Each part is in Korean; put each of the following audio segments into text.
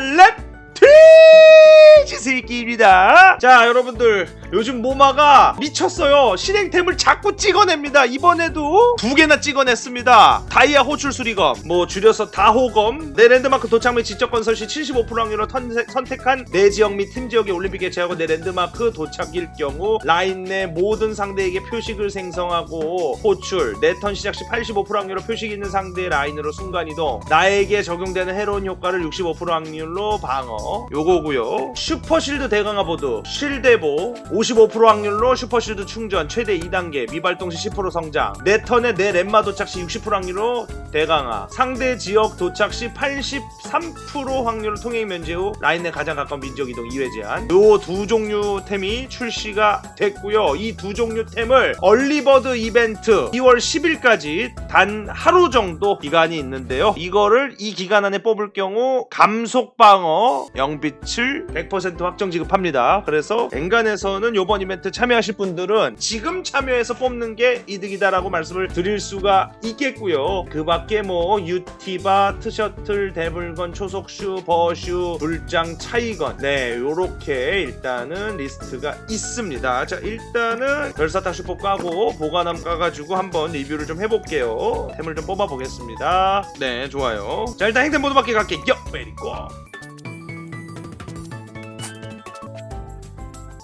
Let 새끼입니다. 자, 여러분들 요즘 모마가 미쳤어요. 실행템을 자꾸 찍어냅니다. 이번에도 두 개나 찍어냈습니다. 다이아 호출 수리검, 뭐 줄여서 다호검, 내 랜드마크 도착 및 지적 건설 시 75% 확률로 턴- 선택한 내 지역 및 팀 지역의 올림픽에 제하고 내 랜드마크 도착일 경우 라인 내 모든 상대에게 표식을 생성하고 호출, 내 턴 시작 시 85% 확률로 표식 있는 상대의 라인으로 순간 이동, 나에게 적용되는 해로운 효과를 65% 확률로 방어, 요거고요. 슈퍼 실드 대강화 보드, 실대보, 55% 확률로 슈퍼실드 충전, 최대 2단계, 미발동 시 10% 성장, 내 턴에 내 렘마 도착 시 60% 확률로 대강화, 상대 지역 도착 시 83% 확률로 통행 면제 후 라인 내 가장 가까운 민지역 이동 2회 제한. 요 두 종류 템이 출시가 됐고요. 이 두 종류 템을 얼리버드 이벤트 2월 10일까지 단 하루 정도 기간이 있는데요. 이거를 이 기간 안에 뽑을 경우 감속 방어 영빛을 100% 확정 지급합니다. 그래서 엔간에서는 요번 이벤트 참여하실 분들은 지금 참여해서 뽑는 게 이득이다라고 말씀을 드릴 수가 있겠고요. 그 밖에 뭐 유티바, 트셔틀, 데블건, 초속슈, 버슈, 불장, 차이건 네 요렇게 일단은 리스트가 있습니다. 자 일단은 별사탕 슈퍼 까고 보관함 까가지고 한번 리뷰를 좀 해볼게요. 템을 좀 뽑아보겠습니다. 네 좋아요. 자 일단 행템 모드 밖에 갈게요. 메리고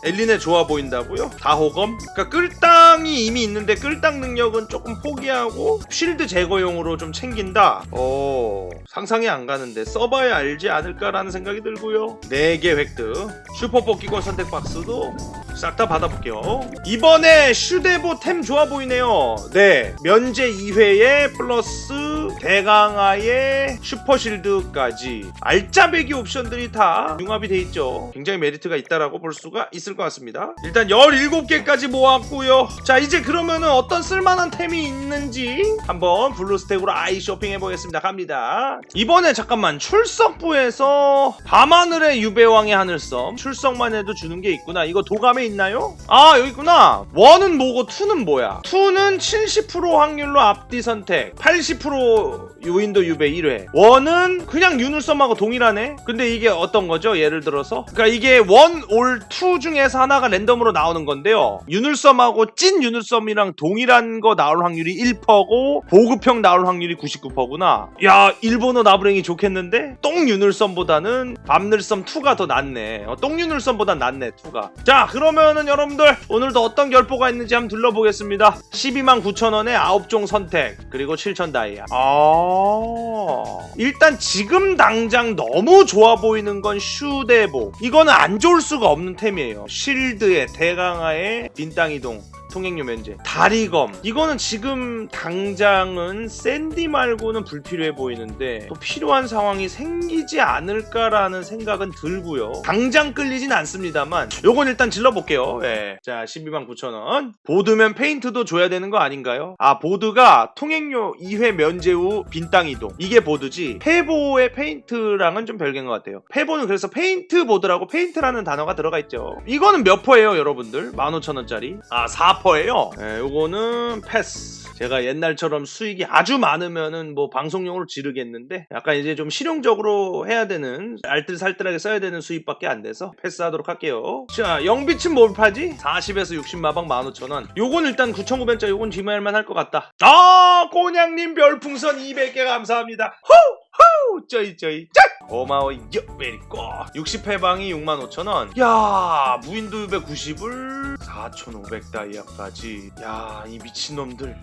엘린에 좋아 보인다고요? 다호검? 그러니까 끌당이 이미 있는데 끌당 능력은 조금 포기하고 쉴드 제거용으로 좀 챙긴다. 어 상상이 안 가는데 써봐야 알지 않을까라는 생각이 들고요. 4개 획득 슈퍼 뽑기권 선택 박스도 싹 다 받아볼게요. 이번에 슈데보 템 좋아 보이네요. 네 면제 2회에 플러스 대강화에 슈퍼실드까지 알짜배기 옵션들이 다 융합이 돼 있죠. 굉장히 메리트가 있다라고 볼 수가 있을 것 같습니다. 일단 17개까지 모았고요. 자 이제 그러면은 어떤 쓸만한 템이 있는지 한번 블루스택으로 아이 쇼핑 해 보겠습니다. 갑니다. 이번에 잠깐만 출석부에서 밤하늘의 유배왕의 하늘섬 출석만 해도 주는 게 있구나. 이거 도감에 있나요? 아 여기 있구나. 원은 뭐고 투는 뭐야? 투는 70% 확률로 앞뒤 선택, 80% 요인도 유배 1회. 원은 그냥 유물섬하고 동일하네. 근데 이게 어떤 거죠? 예를 들어서 그러니까 이게 원, 올, 투 중에 서 하나가 랜덤으로 나오는 건데요. 유물섬하고 찐 유물섬이랑 동일한 거 나올 확률이 1%고 보급형 나올 확률이 99%구나. 야 일본어 나부랭이 좋겠는데 똥 유물섬보다는 밤늘섬 2가 더 낫네. 어, 똥 유물섬보단 낫네 2가. 자 그러면은 여러분들 오늘도 어떤 결보가 있는지 한번 둘러보겠습니다. 12만 9천 원에 9종 선택 그리고 7천 다이아. 아 일단 지금 당장 너무 좋아 보이는 건 슈데보. 이거는 안 좋을 수가 없는 템이에요. 실드에 대강화에 빈땅 이동. 통행료 면제. 다리검. 이거는 지금 당장은 샌디 말고는 불필요해 보이는데 또 필요한 상황이 생기지 않을까라는 생각은 들고요. 당장 끌리진 않습니다만 요건 일단 질러볼게요. 예. 자 12만 9천원. 보드면 페인트도 줘야 되는 거 아닌가요? 아 보드가 통행료 2회 면제 후 빈땅 이동. 이게 보드지. 페보의 페인트랑은 좀 별개인 것 같아요. 페보는 그래서 페인트 보드라고 페인트라는 단어가 들어가 있죠. 이거는 몇 퍼예요 여러분들? 15,000원짜리? 아4 퍼예요 예, 요거는 패스 제가 옛날처럼 수익이 아주 많으면은 뭐 방송용으로 지르겠는데 약간 이제 좀 실용적으로 해야 되는 알뜰살뜰하게 써야 되는 수입밖에 안 돼서 패스하도록 할게요. 자, 영빛은 뭘 파지? 40에서 60마방 15,000원. 요건 일단 9,900짜 요건 지마일만 할 것 같다. 아, 꼬냥님 별풍선 200개 감사합니다. 호호 쩌이 쩌이 짝 고마워요 메리꼬 60회방이 65,000원. 야 무인도 유배 90을 4,500 다이아까지. 야 이 미친놈들.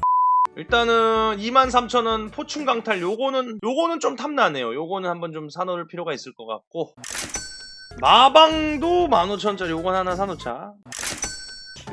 일단은 23,000원 포춘 강탈. 요거는 요거는 좀 탐나네요. 요거는 한번 좀 사놓을 필요가 있을 것 같고. 마방도 15,000원짜리. 요건 하나 사놓자.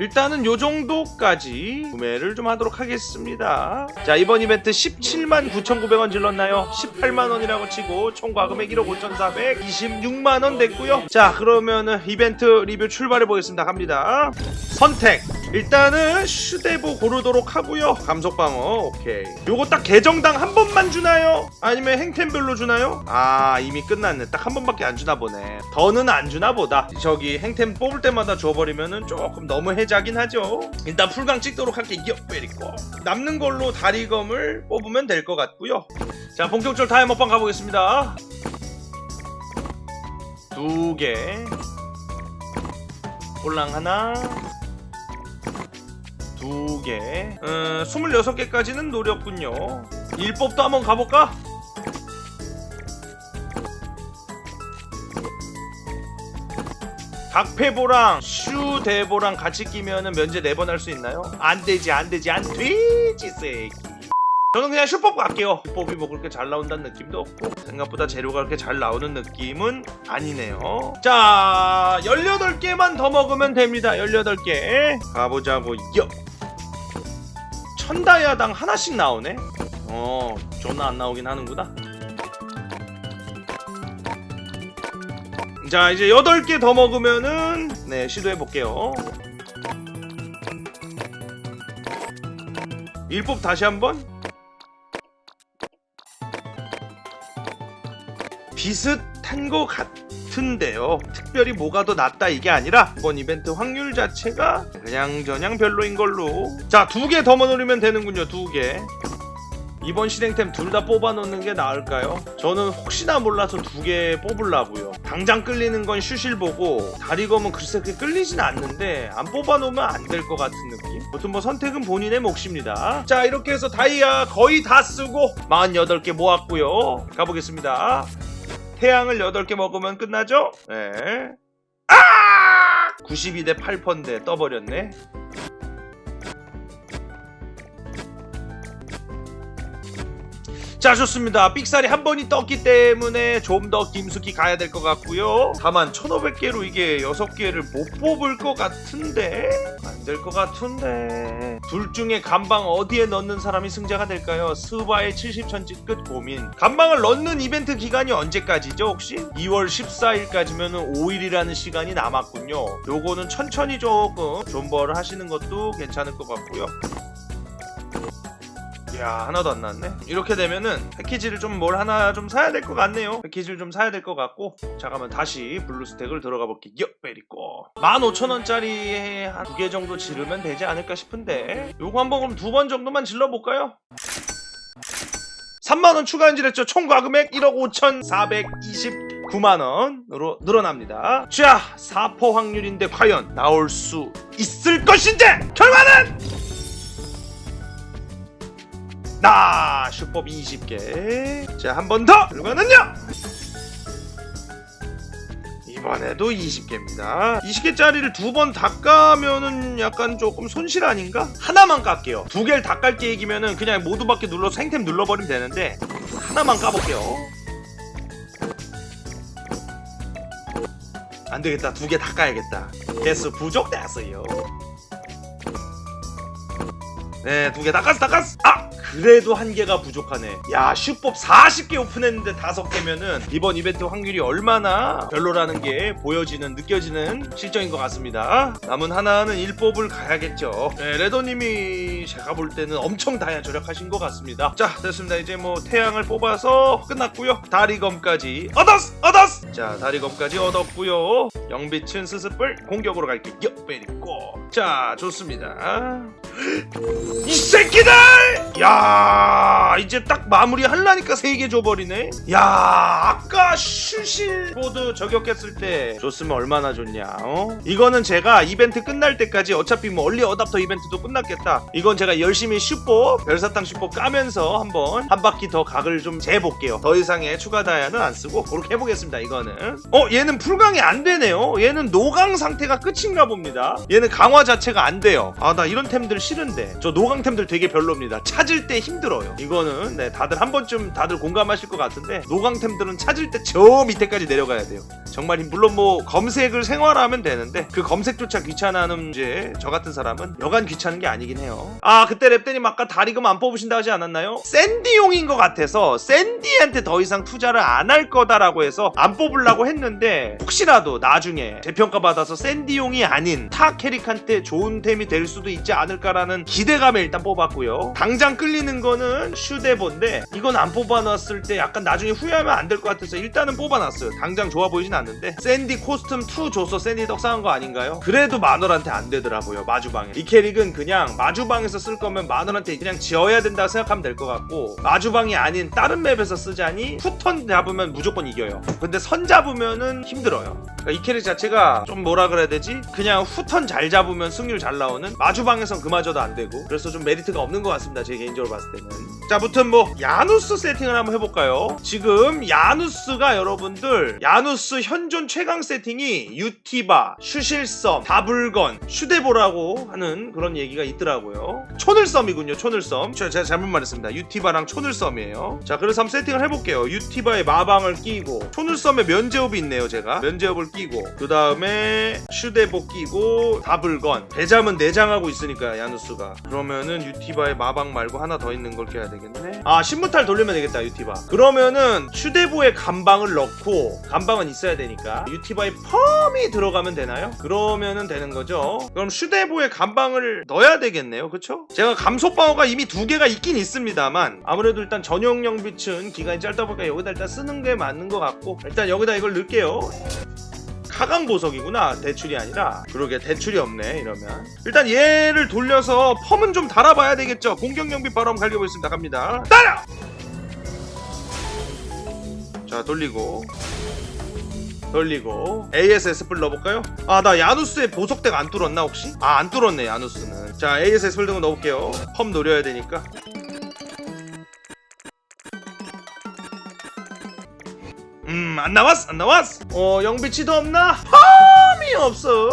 일단은 요 정도까지 구매를 좀 하도록 하겠습니다. 자 이번 이벤트 17만 9,900원 질렀나요? 18만 원이라고 치고 총 과금액 1억 5,426만 원 됐고요. 자 그러면은 이벤트 리뷰 출발해 보겠습니다. 갑니다. 선택. 일단은 슈데보 고르도록 하고요. 감속 방어 오케이. 요거 딱 계정당 한 번만 주나요? 아니면 행템별로 주나요? 아 이미 끝났네. 딱 한 번밖에 안 주나 보네. 더는 안 주나 보다. 저기 행템 뽑을 때마다 줘버리면은 조금 너무 해자긴 하죠. 일단 풀강 찍도록 할게요. 메리고 남는 걸로 다리검을 뽑으면 될 것 같고요. 자 본격적으로 타임 먹방 가보겠습니다. 두개 꼴랑 하나 두개. 어, 26개까지는 노렸군요. 일법도 한번 가볼까? 박페보랑 슈대보랑 같이 끼면은 면제 4번 할 수 있나요? 안 되지 안 되지 안 되지 새끼. 저는 그냥 슈퍼 갈게요. 슈퍼이 뭐 그렇게 잘 나온다는 느낌도 없고 생각보다 재료가 그렇게 잘 나오는 느낌은 아니네요. 자 18개만 더 먹으면 됩니다. 18개. 가보자고요 천다야당 하나씩 나오네? 어 존나 안 나오긴 하는구나. 자 이제 8개 더 먹으면은 네 시도해 볼게요. 일법 다시 한번 비슷한 것 같은데요 특별히 뭐가 더 낫다 이게 아니라 이번 이벤트 확률 자체가 그냥 저냥 별로인 걸로 자 두 개더 누르면 되는군요 두 개 이번 실행템 둘 다 뽑아 놓는 게 나을까요? 저는 혹시나 몰라서 두 개 뽑으려고요. 당장 끌리는 건 슈실 보고 다리검은 글쎄 그렇게 끌리진 않는데 안 뽑아 놓으면 안 될 것 같은 느낌? 아무튼 뭐 선택은 본인의 몫입니다. 자 이렇게 해서 다이아 거의 다 쓰고 48개 모았고요. 가보겠습니다. 태양을 8개 먹으면 끝나죠? 네. 아! 92대 8%인데 떠버렸네. 자 좋습니다. 삑살이 한 번이 떴기 때문에 좀 더 김숙이 가야 될 것 같고요. 다만 1500개로 이게 6개를 못 뽑을 것 같은데? 안 될 것 같은데. 둘 중에 간방 어디에 넣는 사람이 승자가 될까요? 스바의 70천지 끝 고민. 간방을 넣는 이벤트 기간이 언제까지죠 혹시? 2월 14일까지면 5일이라는 시간이 남았군요. 요거는 천천히 조금 존버를 하시는 것도 괜찮을 것 같고요 야 하나도 안 나왔네. 이렇게 되면은 패키지를 좀 뭘 하나 좀 사야 될 것 같네요. 패키지를 좀 사야 될 것 같고. 잠깐만 다시 블루스택을 들어가 볼게요. 베리꼬 15,000원짜리 한 두 개 정도 지르면 되지 않을까 싶은데. 요거 한번 그럼 두 번 정도만 질러볼까요? 3만원 추가 인질했죠. 총 과 금액 1억 5,429만원으로 늘어납니다. 자 4포 확률인데 과연 나올 수 있을 것인지! 결과는 나 슈법 20개 자 한 번 더! 결과는요? 이번에도 20개입니다. 20개짜리를 두번다 까면은 약간 조금 손실 아닌가? 하나만 깎게요. 두 개를 다깔 계획이면은 그냥 모두 밖에 눌러서 생템 눌러버리면 되는데 하나만 까볼게요. 안되겠다. 두 개 다 까야겠다. 개수 부족됐어요. 네, 두 개 다 깠어, 다 깠어. 아! 그래도 한 개가 부족하네. 야, 슈법 40개 오픈했는데 다섯 개면은 이번 이벤트 확률이 얼마나 별로라는 게 보여지는, 느껴지는 실정인 것 같습니다. 남은 하나는 일법을 가야겠죠. 네, 레더님이 제가 볼 때는 엄청 다야 절약하신 것 같습니다. 자, 됐습니다. 이제 뭐 태양을 뽑아서 끝났고요. 다리검까지 얻었어, 얻었어. 자, 다리검까지 얻었고요. 영빛은 스스뿔 공격으로 갈게요. 빼리고. 자, 좋습니다. 이 새끼들! 야 이제 딱 마무리 하려니까 세 개 줘버리네. 야 아까 슈실 보드 저격했을 때 줬으면 얼마나 좋냐. 어? 이거는 제가 이벤트 끝날 때까지 어차피 뭐 얼리 어답터 이벤트도 끝났겠다. 이건 제가 열심히 슈퍼 별사탕 슈퍼 까면서 한번 한 바퀴 더 각을 좀 재볼게요. 더 이상의 추가 다이아는 안 쓰고 그렇게 해보겠습니다. 이거는 어 얘는 풀강이 안 되네요. 얘는 노강 상태가 끝인가 봅니다. 얘는 강화 자체가 안 돼요. 아 나 이런 템들 싫은데 저 노강템들 되게 별로입니다. 찾을 때 힘들어요. 이거는 네 다들 한 번쯤 다들 공감하실 것 같은데 노강템들은 찾을 때 저 밑에까지 내려가야 돼요. 정말 힘- 물론 뭐 검색을 생활하면 되는데 그 검색조차 귀찮아하는 이제 저 같은 사람은 여간 귀찮은 게 아니긴 해요. 아 그때 랩대님 아까 다리금 안 뽑으신다 하지 않았나요? 샌디용인 것 같아서 샌디한테 더 이상 투자를 안 할 거다라고 해서 안 뽑으려고 했는데 혹시라도 나중에 재평가 받아서 샌디용이 아닌 타 캐릭한테 좋은 템이 될 수도 있지 않을까 라는 기대감에 일단 뽑았고요. 당장 끌리는 거는 슈데보인데 이건 안 뽑아놨을 때 약간 나중에 후회하면 안 될 것 같아서 일단은 뽑아놨어요. 당장 좋아 보이진 않. 않는데 샌디 코스튬 2 줘서 샌디 떡상한 거 아닌가요? 그래도 만월한테 안 되더라고요 마주방에 이 캐릭은 그냥 마주방에서 쓸 거면 만월한테 그냥 지어야 된다 생각하면 될 것 같고 마주방이 아닌 다른 맵에서 쓰자니 후턴 잡으면 무조건 이겨요 근데 선 잡으면은 힘들어요 그러니까 이 캐릭 자체가 좀 뭐라 그래야 되지? 그냥 후턴 잘 잡으면 승률 잘 나오는 마주방에선 그 마저도 안 되고. 그래서 좀 메리트가 없는 것 같습니다 제 개인적으로 봤을 때는. 자 무튼 뭐 야누스 세팅을 한번 해볼까요? 지금 야누스가 여러분들 야누스 현존 최강 세팅이 유티바, 슈실섬, 다불건, 슈데보라고 하는 그런 얘기가 있더라고요. 초늘섬이군요 초늘섬. 저, 제가 잘못 말했습니다. 유티바랑 초늘섬이에요. 자 그래서 한번 세팅을 해볼게요. 유티바에 마방을 끼고 초늘섬에 면제업이 있네요 제가. 면제업을 끼고 그 다음에 슈데보 끼고 다불건. 배잠은 내장하고 있으니까 야누스가. 그러면은 유티바에 마방 말고 하나 더 있는 걸 껴야 되겠네. 아 신무탈 돌리면 되겠다 유티바. 그러면은 슈데보에 간방을 넣고 간방은 있어야 되니까 유티바에 펌이 들어가면 되나요? 그러면은 되는 거죠. 그럼 슈데보에 간방을 넣어야 되겠네요. 그쵸? 제가 감속방어가 이미 두 개가 있긴 있습니다만 아무래도 일단 전용령 빛은 기간이 짧다 보니까 여기다 일단 쓰는 게 맞는 것 같고 일단 여기다 이걸 넣을게요 카강 보석이구나. 대출이 아니라. 그러게 대출이 없네 이러면. 일단 얘를 돌려서 펌은 좀 달아봐야 되겠죠. 공격연비 한번 갈겨보겠습니다. 갑니다. 따라 자 돌리고. 돌리고. ASS 풀 넣어볼까요? 아 나 야누스의 보석대가 안 뚫었나 혹시? 아 안 뚫었네 야누스는. 자 ASS 풀 등을 넣어볼게요. 펌 노려야 되니까 음, 안 나왔어, 안 나왔어. 어, 영비치도 없나? 펌이 없어.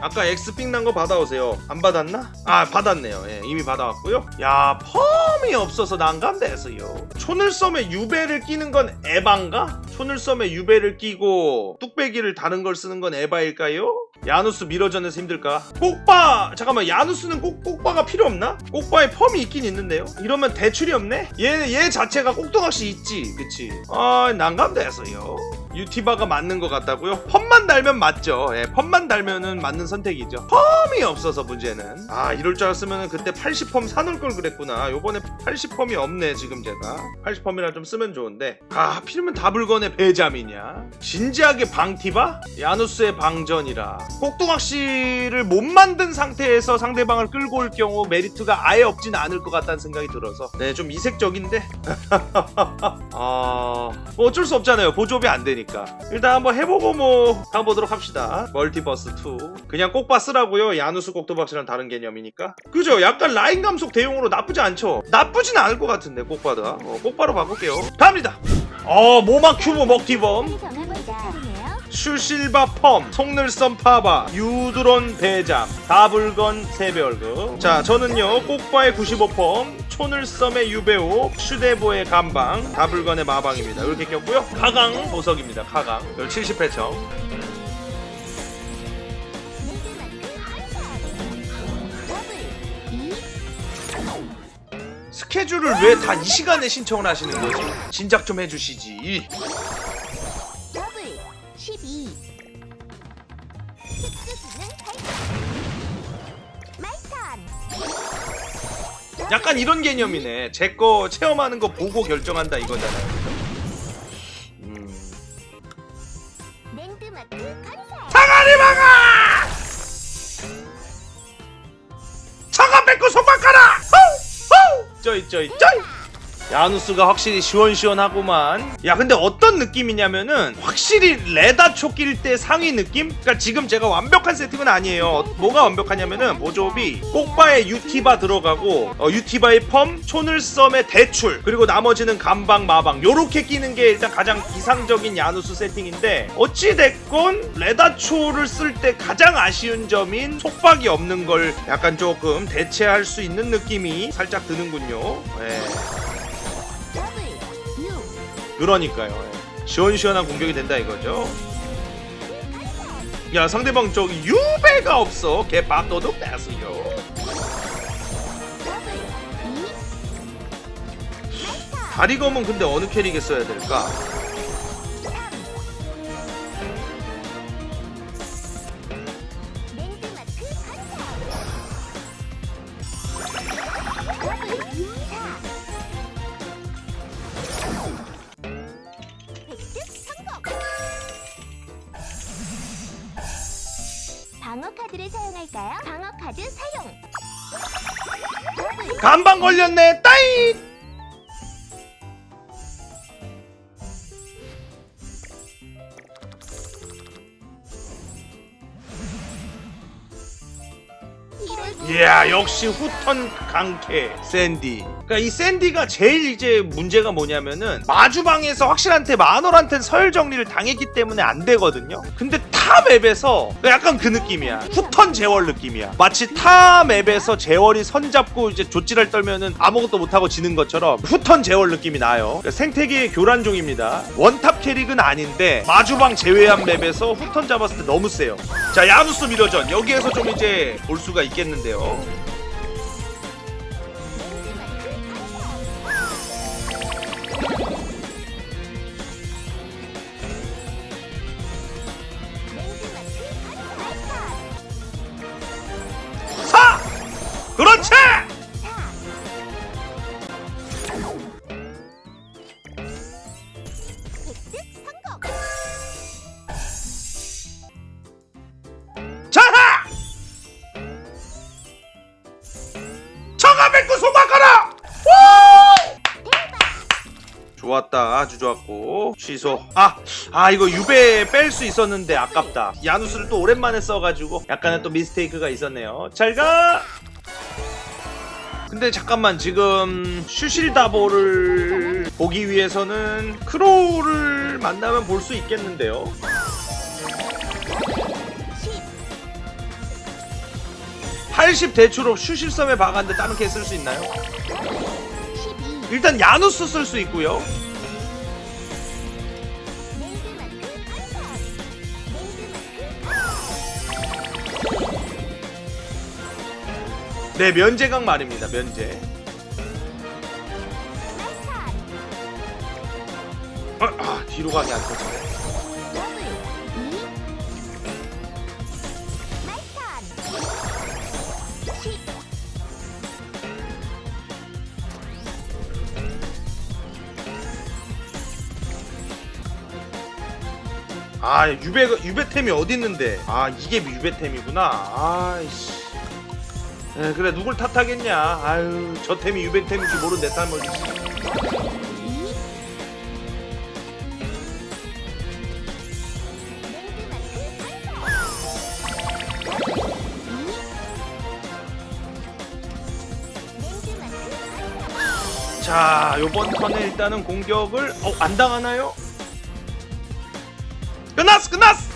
아까 엑스핑 난 거 받아오세요. 안 받았나? 아, 받았네요. 예, 이미 받아왔고요. 야, 펌이 없어서 난감됐어요. 초늘섬에 유배를 끼는 건 에반가? 초늘섬에 유배를 끼고 뚝배기를 다른 걸 쓰는 건 에바일까요? 야누스 미러전에서 힘들까? 꼭바! 잠깐만, 야누스는 꼭, 꼭바가 필요 없나? 꼭바에 펌이 있긴 있는데요? 이러면 대출이 없네? 얘, 얘 자체가 꼭두각시 있지, 그치? 아, 난감됐어요. 유티바가 맞는 것 같다고요? 펌만 달면 맞죠. 예, 펌만 달면은 맞는 선택이죠. 펌이 없어서 문제는. 아, 이럴 줄 알았으면 그때 80펌 사놓을 걸 그랬구나. 요번에 80펌이 없네, 지금 제가. 80펌이라 좀 쓰면 좋은데. 아, 하필이면 다불건의 배잠이냐? 진지하게 방티바? 야누스의 방전이라. 꼭두각시를 못 만든 상태에서 상대방을 끌고 올 경우 메리트가 아예 없진 않을 것 같다는 생각이 들어서. 네, 좀 이색적인데. 아, 뭐 어쩔 수 없잖아요. 보조업이 안 되니까. 일단 한번 해보고 뭐 가보도록 합시다. 멀티버스 2. 그냥 꼭바 쓰라고요. 야누스 꼭두박시랑 다른 개념이니까. 그죠? 약간 라인 감속 대용으로 나쁘지 않죠? 나쁘진 않을 것 같은데 꼭바다. 어, 꼭바로 바꿀게요. 갑니다. 어, 모마 큐브 먹튀범. 슈실바 펌, 속늘섬 파바, 유드론 배잠, 다불건 세배월급. 자, 저는요, 꼭바의 95펌, 초늘섬의 유배옥, 슈데보의 감방, 다불건의 마방입니다. 이렇게 꼈고요. 카강 보석입니다. 카강. 70회청. 스케줄을 왜 다 이 시간에 신청을 하시는 거지? 진작 좀 해주시지. 더블 12 특수 기능 발동 말턴 약간 이런 개념이네. 제 거 체험하는 거 보고 결정한다 이거잖아요. 음. 랜드마크 건설 막아! 차가 뺏고 손만 가라! 호우! 호우! 쩌이 쩌이 쩌이! 야누스가 확실히 시원시원하구만. 야, 근데 어떤 느낌이냐면은 확실히 레다초 낄때 상위 느낌? 그러니까 지금 제가 완벽한 세팅은 아니에요. 어, 뭐가 완벽하냐면은 모조업이 꼭바에 유티바 들어가고 어, 유티바의 펌, 초늘섬의 대출, 그리고 나머지는 감방, 마방 요렇게 끼는 게 일단 가장 이상적인 야누스 세팅인데 어찌 됐건 레다초를 쓸 때 가장 아쉬운 점인 속박이 없는 걸 약간 조금 대체할 수 있는 느낌이 살짝 드는군요. 예. 더블 6 그러니까요. 예. 시원시원한 공격이 된다 이거죠. 야 상대방 저기 유배가 없어. 걔 밥도둑 뺐어요. 더블 2 말턴 다리 검은 근데 어느 캐릭에 써야 될까? 방어 카드를 사용할까요? 방어 카드 사용. 더블 간방 걸렸네. 따이 이럴 이야 역시 후턴 강캐. 샌디. 그러니까 이 샌디가 제일 이제 문제가 뭐냐면은 마주방에서 확실한테 마놀한테 서열 정리를 당했기 때문에 안 되거든요. 근데 타 맵에서 약간 그 느낌이야. 후턴 제월 느낌이야. 마치 타 맵에서 제월이 선 잡고 이제 조찌를 떨면은 아무것도 못하고 지는 것처럼 후턴 제월 느낌이 나요. 그러니까 생태계의 교란종입니다. 원탑 캐릭은 아닌데 마주방 제외한 맵에서 후턴 잡았을 때 너무 세요. 자 야누스 미러전. 여기에서 좀 이제 볼 수가 있겠는데요 취소 아 아 이거 유배 뺄 수 있었는데 아깝다. 야누스를 또 오랜만에 써가지고 약간의 또 미스테이크가 있었네요. 잘 가! 근데 잠깐만 지금 슈실다보를 보기 위해서는 크로우를 만나면 볼 수 있겠는데요? 80 대추로 슈실섬에 박았는데 다른 캐 쓸 수 있나요? 12 일단 야누스 쓸 수 있고요 네 면제각 말입니다 면제. 아, 아, 뒤로 가게 안 터지네. 더블 2 날판 10아 유배 유배템이 어디 있는데? 아 이게 유배템이구나. 아이씨 에, 그래 누굴 탓하겠냐? 아유 저 템이 유배템인지 모르는 내 탓을 2 랜드마크 판단 2 랜드마크 판단 자 요번 턴에 일단은 공격을 어, 안 당하나요? 끝났어 끝났어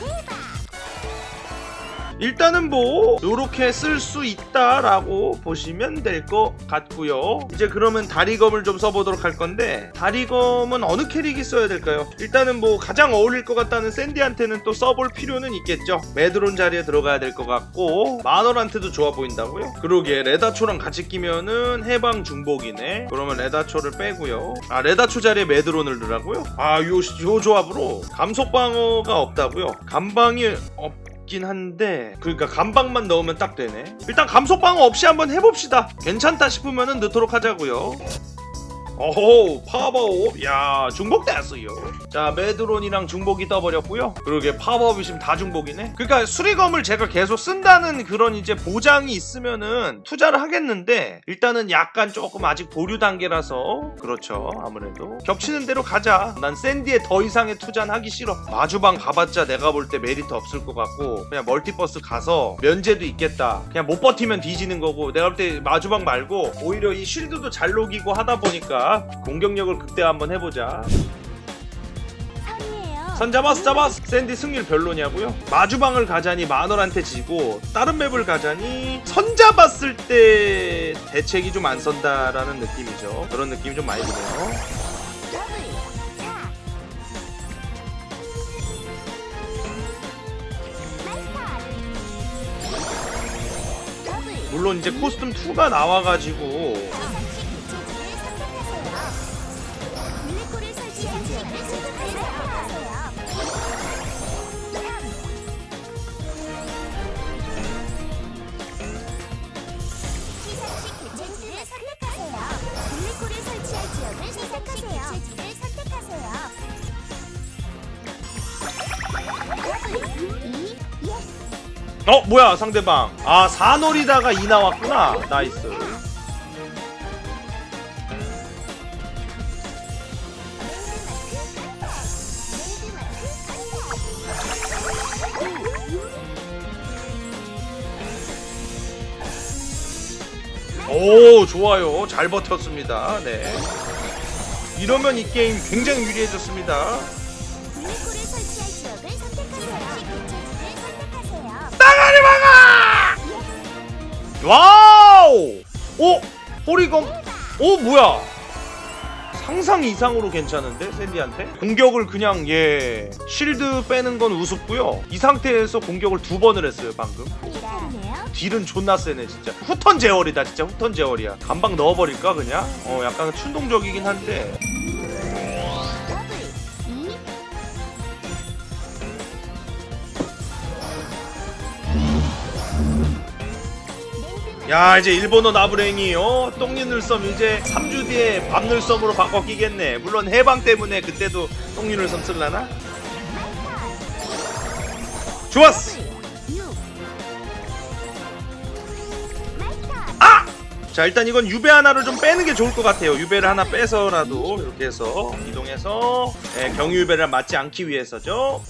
일단은 뭐 요렇게 쓸 수 있다라고 보시면 될 것 같고요 이제 그러면 다리검을 좀 써보도록 할 건데 다리검은 어느 캐릭이 써야 될까요? 일단은 뭐 가장 어울릴 것 같다는 샌디한테는 또 써볼 필요는 있겠죠 메드론 자리에 들어가야 될 것 같고 마널한테도 좋아 보인다고요? 그러게 레다초랑 같이 끼면은 해방 중복이네 그러면 레다초를 빼고요 아 레다초 자리에 메드론을 넣으라고요? 아요 요 조합으로 감속 방어가 없다고요? 감방이 없 긴 한데 그러니까 감방만 넣으면 딱 되네. 일단 감속 방어 없이 한번 해봅시다. 괜찮다 싶으면은 넣도록 하자고요 어호 파워업. 야 중복됐어요. 자 메드론이랑 중복이 떠버렸고요. 그러게 파워업이 지금 다 중복이네. 그러니까 수리검을 제가 계속 쓴다는 그런 이제 보장이 있으면은 투자를 하겠는데 일단은 약간 조금 아직 보류 단계라서 그렇죠 아무래도. 겹치는 대로 가자. 난 샌디에 더 이상의 투자는 하기 싫어. 마주방 가봤자 내가 볼 때 메리트 없을 것 같고 그냥 멀티버스 가서 면제도 있겠다. 그냥 못 버티면 뒤지는 거고 내가 볼 때 마주방 말고 오히려 이 쉴드도 잘 녹이고 하다 보니까 공격력을 극대화 한번 해보자. 선 잡았어 잡았어 샌디 승률 별로냐고요? 마주방을 가자니 마널한테 지고 다른 맵을 가자니 선 잡았을 때 대책이 좀 안 선다라는 느낌이죠 그런 느낌이 좀 많이 드네요 더블 4 날판 더블 물론 이제 코스튬 2가 나와가지고 어 뭐야 상대방. 아 4놀이다가 2 나왔구나. 나이스. 오 좋아요. 잘 버텼습니다. 네. 이러면 이 게임 굉장히 유리해졌습니다 와우! 오 호리검? 오 뭐야? 상상 이상으로 괜찮은데 샌디한테? 공격을 그냥 얘 실드 빼는 건 우습고요. 이 상태에서 공격을 두 번을 했어요 방금. 딜은 존나 세네 진짜. 후턴 제월이다 진짜. 후턴 제월이야. 감방 넣어버릴까 그냥? 어 약간 충동적이긴 한데 야 이제 일본어 나부랭이 어 똥리늘섬 이제 3주 뒤에 밤늘섬으로 바꿔 끼겠네. 물론 해방 때문에 그때도 똥리늘섬 쓸라나? 좋았어. 아! 자 일단 이건 유배 하나를 좀 빼는 게 좋을 것 같아요. 유배를 하나 빼서라도 이렇게 해서 이동해서 예, 경유유배를 맞지 않기 위해서죠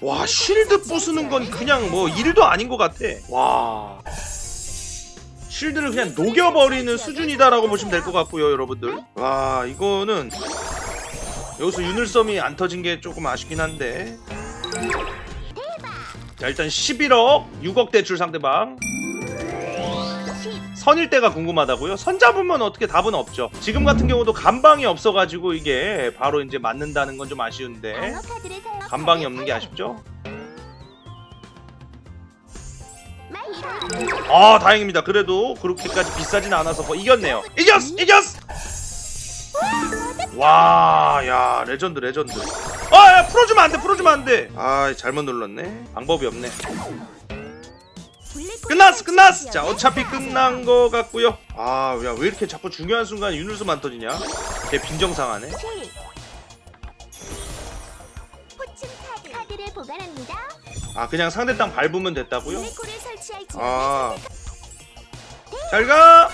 와 쉴드 부수는 건 그냥 뭐 일도 아닌 것 같아. 와. 쉴드를 그냥 녹여버리는 수준이다라고 보시면 될 것 같고요 여러분들. 와 이거는 여기서 유늘섬이 안 터진 게 조금 아쉽긴 한데. 자 일단 11억 6억 대출 상대방. 10 선일 때가 궁금하다고요? 선 잡으면 어떻게 답은 없죠. 지금 같은 경우도 간방이 없어가지고 이게 바로 이제 맞는다는 건 좀 아쉬운데. 간방이 없는 게 아쉽죠? 아 다행입니다. 그래도 그렇게까지 비싸진 않아서 뭐 이겼네요. 이겼어, 이겼어. 와, 야 레전드, 레전드. 아, 야, 풀어주면 안 돼, 풀어주면 안 돼. 아, 잘못 눌렀네. 방법이 없네. 끝났어, 끝났어. 자, 어차피. 끝난 거 같고요. 아, 야, 왜 이렇게 자꾸 중요한 순간 안 터지냐? 걔 빈정상하네. 7 포춘 카드 카드를 보관합니다. 아 그냥 상대 땅 밟으면 됐다고요? 블랙홀을 설치할 지역을 아 잘가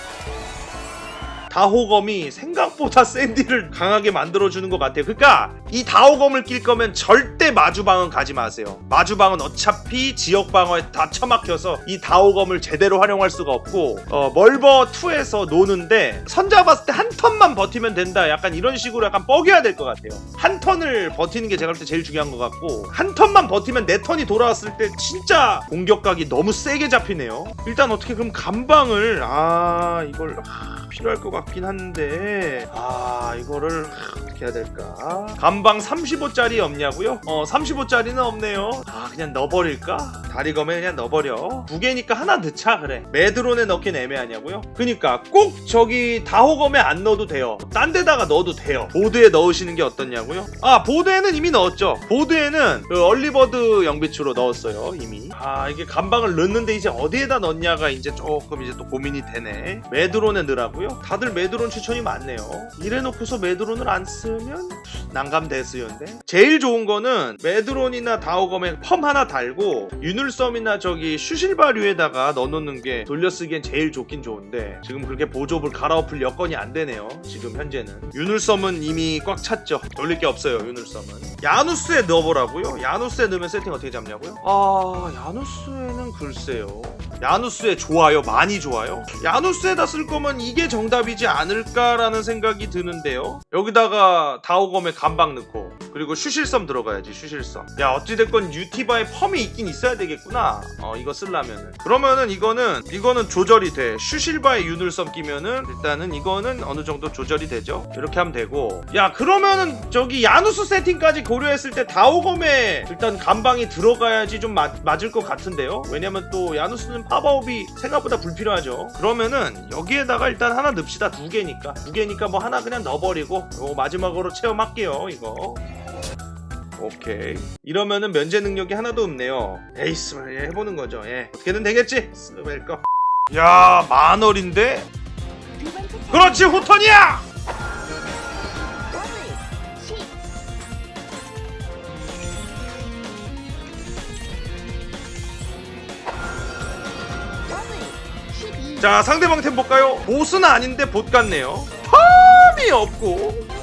다호검이 생각보다 샌디를 강하게 만들어주는 것 같아요. 그러니까 이 다호검을 낄 거면 절대 마주방은 가지 마세요. 마주방은 어차피 지역 방어에 다 처막혀서 이 다호검을 제대로 활용할 수가 없고 어, 멀버 2에서 노는데 선 잡았을 때 한 턴만 버티면 된다. 약간 이런 식으로 약간 뻐겨야 될 것 같아요. 한 턴을 버티는 게 제가 볼 때 제일 중요한 것 같고 한 턴만 버티면 내 턴이 돌아왔을 때 진짜 공격각이 너무 세게 잡히네요. 일단 어떻게 그럼 감방을 아 이걸 하, 필요할 것 같긴 한데 아 이거를 하, 어떻게 해야 될까 감방 35짜리 없냐고요? 어 35짜리는 없네요 아 그냥 넣어버릴까? 다리검에 그냥 넣어버려. 두 개니까 하나 넣자. 그래. 매드론에 넣긴 애매하냐고요? 그니까 꼭 저기 다호검에 안 넣어도 돼요. 딴 데다가 넣어도 돼요. 보드에 넣으시는 게 어떻냐고요? 아 보드에는 이미 넣었죠. 보드에는 그 얼리버드 영비추로 넣었어요 이미. 아 이게 감방을 넣는데 이제 어디에다 넣냐가 이제 조금 이제 또 고민이 되네. 매드론에 넣으라고요? 다들 매드론 추천이 많네요. 이래놓고서 매드론을 안 쓰면 난감대수였는데. 제일 좋은 거는 매드론이나 다오검에 펌 하나 달고 유늘 섬이나 저기 슈실바류에다가 넣어놓는 게 돌려쓰기엔 제일 좋긴 좋은데 지금 그렇게 보조를 갈아엎을 여건이 안 되네요 지금 현재는. 유늘섬은 이미 꽉 찼죠. 돌릴 게 없어요 유늘섬은. 야누스에 넣어보라고요? 야누스에 넣으면 세팅 어떻게 잡냐고요? 아 야누스에는 글쎄요. 야누스에 좋아요? 많이 좋아요? 야누스에다 쓸 거면 이게 정답이지 않을까라는 생각이 드는데요. 여기다가 다오검에 감방 넣고 그리고 슈실섬 들어가야지 슈실섬. 야 어찌됐건 유티바에 펌이 있긴 있어야 되겠구나. 어 이거 쓰려면은. 그러면은 이거는 이거는 조절이 돼. 슈실바에 유늘섬 끼면은 일단은 이거는 어느 정도 조절이 되죠? 이렇게 하면 되고. 야 그러면은 저기 야누스 세팅까지 고려했을 때 다오검에 일단 감방이 들어가야지 좀 맞, 맞을 것 같은데요? 왜냐면 또 야누스는 팝업이 생각보다 불필요하죠. 그러면은 여기에다가 일단 하나 넣읍시다. 두 개니까. 두 개니까 뭐 하나 그냥 넣어버리고 요 마지막으로 체험할게요 이거 오케이. 이러면은 면제 능력이 하나도 없네요. 에이스, 예, 해보는 거죠. 예. 어떻게든 되겠지. 쓰벨 거. 야, 만월인데? 그렇지, 후턴이야! 자, 상대방 템 볼까요? 보스는 아닌데 봇 같네요. 텀이 없고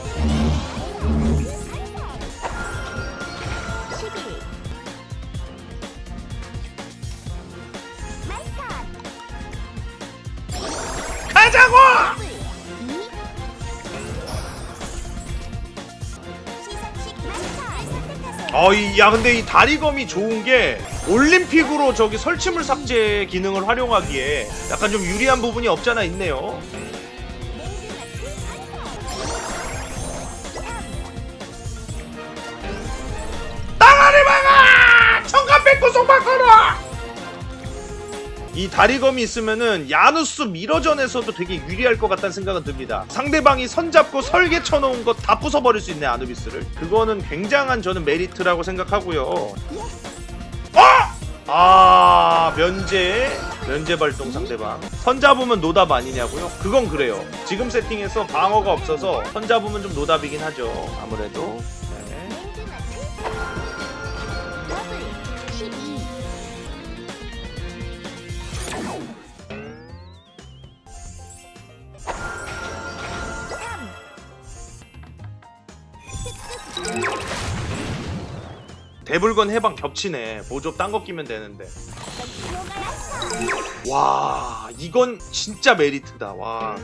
야 근데 이 다리검이 좋은 게 올림픽으로 저기 설치물 삭제 기능을 활용하기에 약간 좀 유리한 부분이 없잖아 있네요 이 다리검이 있으면은 야누스 미러전에서도 되게 유리할 것 같다는 생각은 듭니다. 상대방이 선 잡고 설계 쳐놓은 거다 부숴버릴 수 있네 아누비스를. 그거는 굉장한 저는 메리트라고 생각하고요. 어! 아 면제 면제 발동 상대방 선 잡으면 노답 아니냐고요? 그건 그래요. 지금 세팅에서 방어가 없어서 선 잡으면 좀 노답이긴 하죠. 아무래도. 대불건 해방 겹치네. 보조 딴 거 끼면 되는데. 와 이건 진짜 메리트다. 와.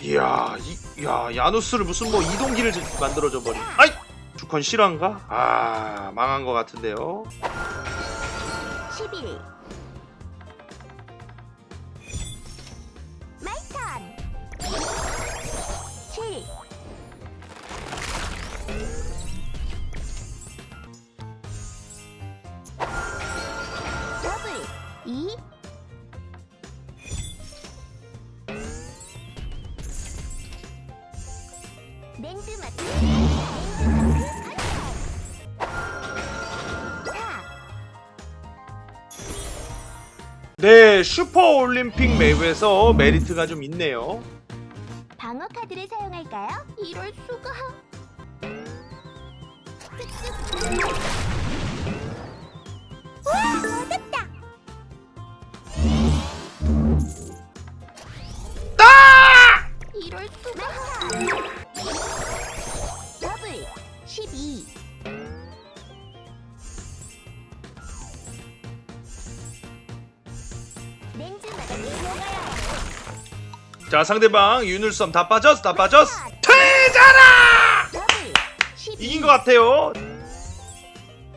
이야 이, 야 야누스를 무슨 뭐 이동기를 지- 만들어줘 버린. 아이 주컨 실화인가? 아 망한 것 같은데요. 11 2 랜드마크 랜드마크 컨셉 4네 슈퍼 올림픽 맵에서 메리트가 좀 있네요 방어 카드를 사용할까요? 이럴 수가. 자 상대방 유눌섬 다 빠졌어 다 빠졌어 퇴자라 더블 12. 이긴 것 같아요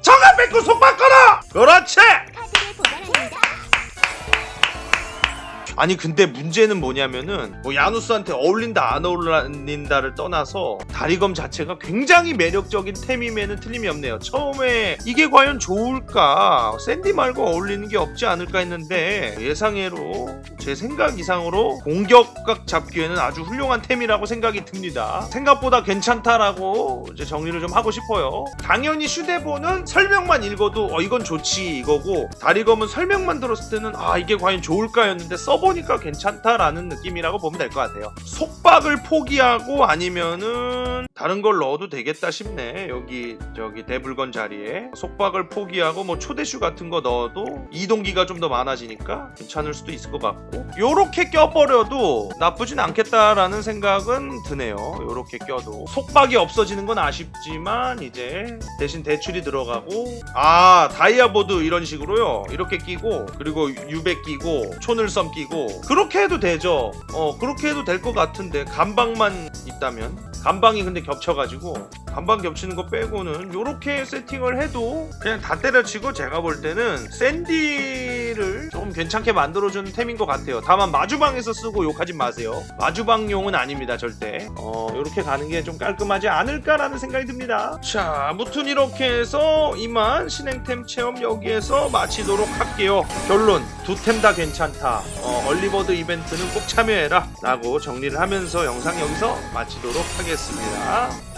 정한 뺏고 속박 걸어 그렇지. 아니 근데 문제는 뭐냐면은 뭐 야누스한테 어울린다 안 어울린다를 떠나서 다리검 자체가 굉장히 매력적인 템임에는 틀림이 없네요. 처음에 이게 과연 좋을까? 샌디 말고 어울리는 게 없지 않을까 했는데 예상외로 제 생각 이상으로 공격각 잡기에는 아주 훌륭한 템이라고 생각이 듭니다. 생각보다 괜찮다라고 이제 정리를 좀 하고 싶어요. 당연히 휴대폰은 설명만 읽어도 어 이건 좋지 이거고 다리검은 설명만 들었을 때는 아 이게 과연 좋을까였는데 써보니까 괜찮다라는 느낌이라고 보면 될 것 같아요. 속박을 포기하고 아니면은 다른 걸 넣어도 되겠다 싶네. 여기 저기 대불건 자리에 속박을 포기하고 뭐 초대슈 같은 거 넣어도 이동기가 좀 더 많아지니까 괜찮을 수도 있을 것 같고 요렇게 껴버려도 나쁘진 않겠다라는 생각은 드네요. 요렇게 껴도 속박이 없어지는 건 아쉽지만 이제 대신 대출이 들어가고 아 다이아보드 이런 식으로요. 이렇게 끼고 그리고 유배 끼고 초늘섬 끼고 그렇게 해도 되죠. 어 그렇게 해도 될 것 같은데 감방만 있다면 감방이 근데 겹쳐가지고 감방 겹치는 거 빼고는 요렇게 세팅을 해도 그냥 다 때려치고 제가 볼 때는 샌디를 조금 괜찮게 만들어주는 템인 것 같아요. 다만 마주방에서 쓰고 욕하지 마세요. 마주방용은 아닙니다 절대. 어 요렇게 가는 게 좀 깔끔하지 않을까라는 생각이 듭니다. 자 아무튼 이렇게 해서 이만 신행템 체험 여기에서 마치도록 할게요. 결론 두 템 다 괜찮다. 어, 얼리버드 이벤트는 꼭 참여해라 라고 정리를 하면서 영상 여기서 마치도록 하겠습니다.